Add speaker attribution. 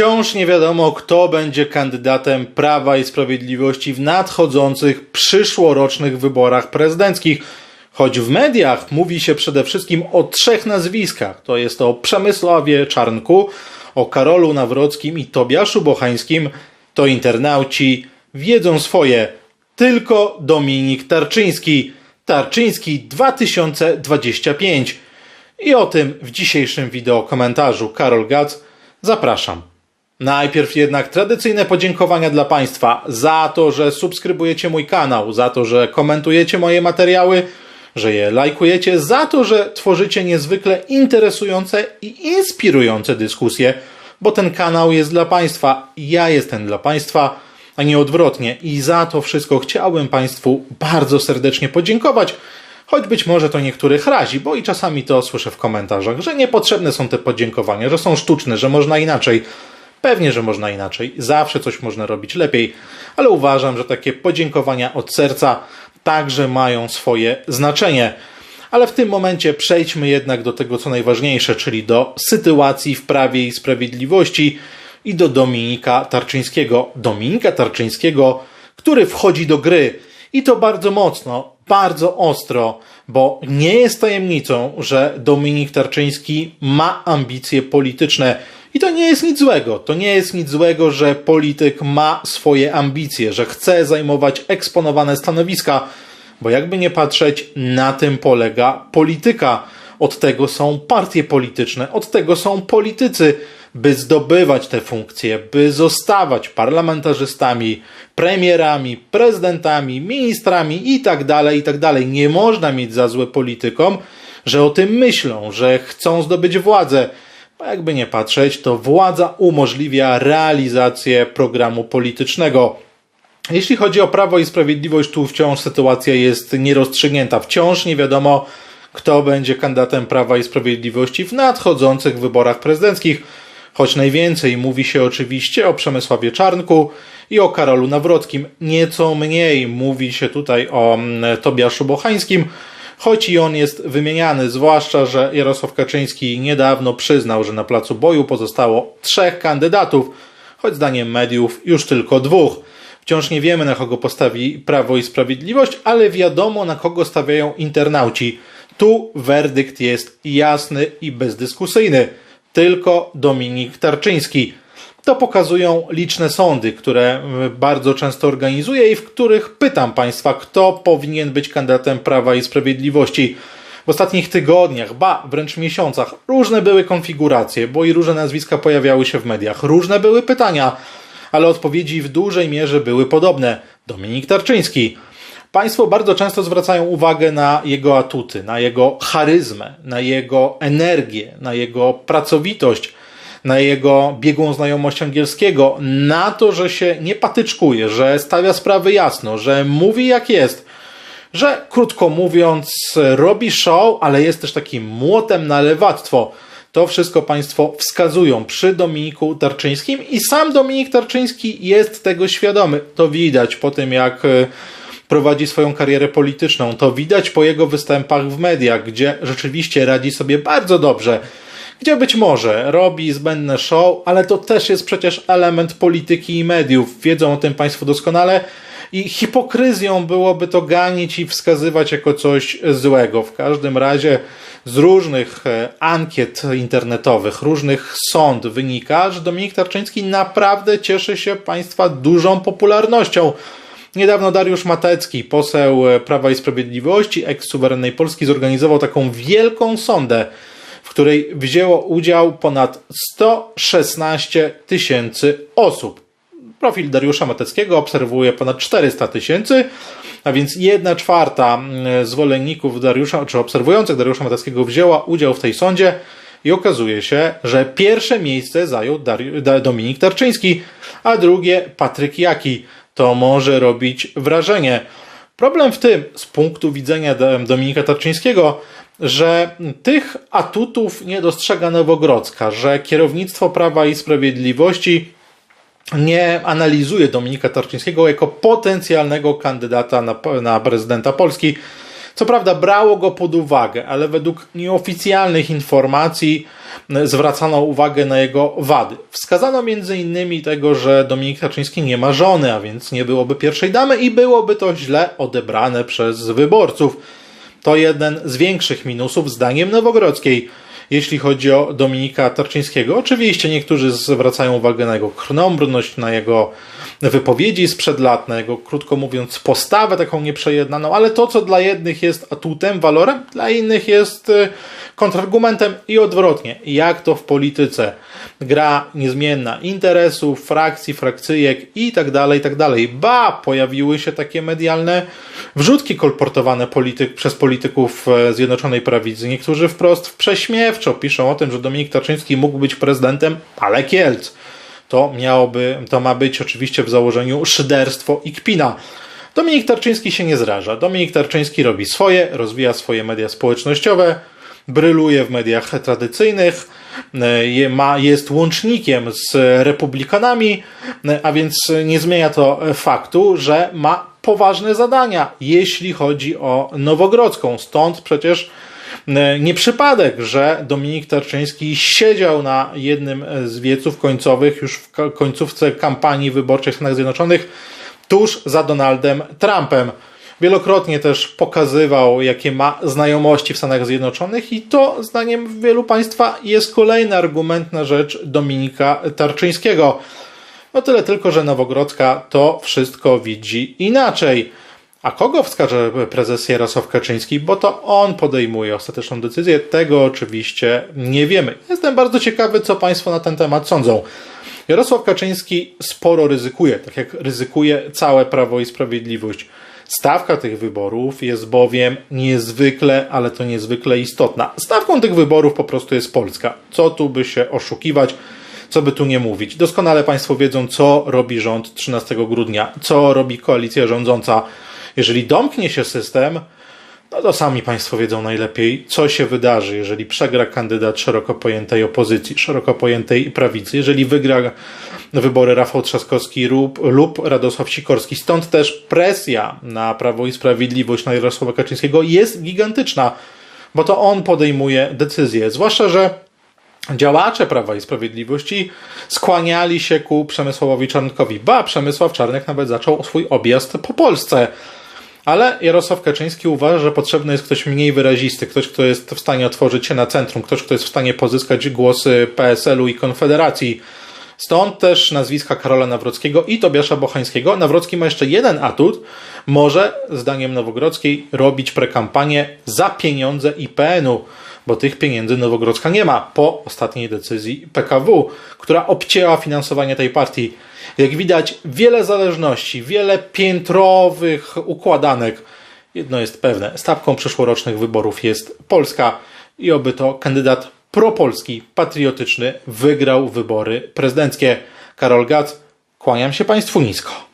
Speaker 1: Wciąż nie wiadomo, kto będzie kandydatem Prawa i Sprawiedliwości w nadchodzących przyszłorocznych wyborach prezydenckich. Choć w mediach mówi się przede wszystkim o trzech nazwiskach. To jest o Przemysławie Czarnku, o Karolu Nawrockim i Tobiaszu Bochańskim, to internauci wiedzą swoje. Tylko Dominik Tarczyński. Tarczyński 2025. I o tym w dzisiejszym wideo komentarzu. Karol Gac, zapraszam. Najpierw jednak tradycyjne podziękowania dla Państwa za to, że subskrybujecie mój kanał, za to, że komentujecie moje materiały, że je lajkujecie, za to, że tworzycie niezwykle interesujące i inspirujące dyskusje, bo ten kanał jest dla Państwa, ja jestem dla Państwa, a nie odwrotnie. I za to wszystko chciałbym Państwu bardzo serdecznie podziękować. Choć być może to niektórych razi, bo i czasami to słyszę w komentarzach, że niepotrzebne są te podziękowania, że są sztuczne, że można inaczej. Pewnie, że można inaczej. Zawsze coś można robić lepiej, ale uważam, że takie podziękowania od serca także mają swoje znaczenie. Ale w tym momencie przejdźmy jednak do tego, co najważniejsze, czyli do sytuacji w Prawie i Sprawiedliwości i do Dominika Tarczyńskiego. Dominika Tarczyńskiego, który wchodzi do gry i to bardzo mocno, bardzo ostro, bo nie jest tajemnicą, że Dominik Tarczyński ma ambicje polityczne. I to nie jest nic złego. To nie jest nic złego, że polityk ma swoje ambicje, że chce zajmować eksponowane stanowiska, bo jakby nie patrzeć, na tym polega polityka. Od tego są partie polityczne, od tego są politycy, by zdobywać te funkcje, by zostawać parlamentarzystami, premierami, prezydentami, ministrami itd., itd. Nie można mieć za złe politykom, że o tym myślą, że chcą zdobyć władzę. Bo jakby nie patrzeć, to władza umożliwia realizację programu politycznego. Jeśli chodzi o Prawo i Sprawiedliwość, tu wciąż sytuacja jest nierozstrzygnięta. Wciąż nie wiadomo, kto będzie kandydatem Prawa i Sprawiedliwości w nadchodzących wyborach prezydenckich. Choć najwięcej mówi się oczywiście o Przemysławie Czarnku i o Karolu Nawrockim. Nieco mniej mówi się tutaj o mm, Tobiaszu Bochańskim, choć i on jest wymieniany, zwłaszcza, że Jarosław Kaczyński niedawno przyznał, że na placu boju pozostało trzech kandydatów, choć zdaniem mediów już tylko dwóch. Wciąż nie wiemy, na kogo postawi Prawo i Sprawiedliwość, ale wiadomo, na kogo stawiają internauci. Tu werdykt jest jasny i bezdyskusyjny. Tylko Dominik Tarczyński. To pokazują liczne sądy, które bardzo często organizuję i w których pytam Państwa, kto powinien być kandydatem Prawa i Sprawiedliwości. W ostatnich tygodniach, ba, wręcz miesiącach, różne były konfiguracje, bo i różne nazwiska pojawiały się w mediach, różne były pytania, ale odpowiedzi w dużej mierze były podobne. Dominik Tarczyński. Państwo bardzo często zwracają uwagę na jego atuty, na jego charyzmę, na jego energię, na jego pracowitość, na jego biegłą znajomość angielskiego, na to, że się nie patyczkuje, że stawia sprawy jasno, że mówi jak jest, że krótko mówiąc robi show, ale jest też takim młotem na lewactwo. To wszystko Państwo wskazują przy Dominiku Tarczyńskim i sam Dominik Tarczyński jest tego świadomy. To widać po tym, jak prowadzi swoją karierę polityczną. To widać po jego występach w mediach, gdzie rzeczywiście radzi sobie bardzo dobrze. Gdzie być może robi zbędne show, ale to też jest przecież element polityki i mediów. Wiedzą o tym Państwo doskonale. I hipokryzją byłoby to ganić i wskazywać jako coś złego. W każdym razie z różnych e, ankiet internetowych, różnych sąd wynika, że Dominik Tarczyński naprawdę cieszy się Państwa dużą popularnością. Niedawno Dariusz Matecki, poseł Prawa i Sprawiedliwości, eks-suwerennej Polski, zorganizował taką wielką sondę, której wzięło udział ponad 116 tysięcy osób. Profil Dariusza Mateckiego obserwuje ponad 400 tysięcy, a więc jedna czwarta mm, zwolenników Dariusza, czy obserwujących Dariusza Mateckiego wzięła udział w tej sądzie i okazuje się, że pierwsze miejsce zajął Dominik Tarczyński, a drugie Patryk Jaki to może robić wrażenie. Problem w tym, z punktu widzenia Dominika Tarczyńskiego, że tych atutów nie dostrzega Nowogrodzka, że kierownictwo Prawa i Sprawiedliwości nie analizuje Dominika Tarczyńskiego jako potencjalnego kandydata na, na prezydenta Polski. Co prawda brało go pod uwagę, ale według nieoficjalnych informacji zwracano uwagę na jego wady. Wskazano innymi tego, że Dominik Tarczyński nie ma żony, a więc nie byłoby pierwszej damy i byłoby to źle odebrane przez wyborców. To jeden z większych minusów zdaniem Nowogrodzkiej jeśli chodzi o Dominika Tarczyńskiego. Oczywiście niektórzy zwracają uwagę na jego krnąbrność, na jego wypowiedzi sprzed lat, na jego, krótko mówiąc, postawę taką nieprzejednaną, ale to, co dla jednych jest atutem, walorem, dla innych jest y, kontrargumentem i odwrotnie. Jak to w polityce? Gra niezmienna interesów, frakcji, frakcyjek i tak dalej, i tak dalej. Ba, pojawiły się takie medialne wrzutki kolportowane polityk, przez polityków e, Zjednoczonej Prawicy. Niektórzy wprost prześmiewczo piszą o tym, że Dominik Tarczyński mógł być prezydentem, ale Kielc. To miałoby, to ma być oczywiście w założeniu szyderstwo i kpina. Dominik Tarczyński się nie zraża. Dominik Tarczyński robi swoje, rozwija swoje media społecznościowe, bryluje w mediach tradycyjnych, e, jest łącznikiem z republikanami, e, a więc nie zmienia to faktu, że ma poważne zadania, jeśli chodzi o Nowogrodzką. Stąd przecież nie przypadek, że Dominik Tarczyński siedział na jednym z wieców końcowych, już w końcówce kampanii wyborczej w Stanach Zjednoczonych, tuż za Donaldem Trumpem. Wielokrotnie też pokazywał, jakie ma znajomości w Stanach Zjednoczonych, i to, zdaniem wielu Państwa, jest kolejny argument na rzecz Dominika Tarczyńskiego. No tyle tylko, że Nowogrodzka to wszystko widzi inaczej. A kogo wskaże prezes Jarosław Kaczyński? Bo to on podejmuje ostateczną decyzję. Tego oczywiście nie wiemy. Jestem bardzo ciekawy, co Państwo na ten temat sądzą. Jarosław Kaczyński sporo ryzykuje, tak jak ryzykuje całe Prawo i Sprawiedliwość. Stawka tych wyborów jest bowiem niezwykle, ale to niezwykle istotna. Stawką tych wyborów po prostu jest Polska. Co tu by się oszukiwać? co by tu nie mówić. Doskonale Państwo wiedzą, co robi rząd 13 grudnia, co robi koalicja rządząca. Jeżeli domknie się system, no to sami Państwo wiedzą najlepiej, co się wydarzy, jeżeli przegra kandydat szeroko pojętej opozycji, szeroko pojętej prawicy, jeżeli wygra wybory Rafał Trzaskowski lub, lub Radosław Sikorski. Stąd też presja na Prawo i Sprawiedliwość, na Jarosława Kaczyńskiego jest gigantyczna, bo to on podejmuje decyzje. Zwłaszcza, że działacze Prawa i Sprawiedliwości skłaniali się ku Przemysławowi Czarnkowi. Ba, Przemysław Czarnek nawet zaczął swój objazd po Polsce. Ale Jarosław Kaczyński uważa, że potrzebny jest ktoś mniej wyrazisty, ktoś, kto jest w stanie otworzyć się na centrum, ktoś, kto jest w stanie pozyskać głosy PSL-u i Konfederacji. Stąd też nazwiska Karola Nawrockiego i Tobiasza Bochańskiego. Nawrocki ma jeszcze jeden atut. Może, zdaniem Nowogrodzkiej, robić prekampanię za pieniądze IPN-u bo tych pieniędzy Nowogrodzka nie ma po ostatniej decyzji PKW, która obcięła finansowanie tej partii. Jak widać, wiele zależności, wiele piętrowych układanek. Jedno jest pewne, stawką przyszłorocznych wyborów jest Polska i oby to kandydat propolski, patriotyczny wygrał wybory prezydenckie. Karol Gac, kłaniam się Państwu nisko.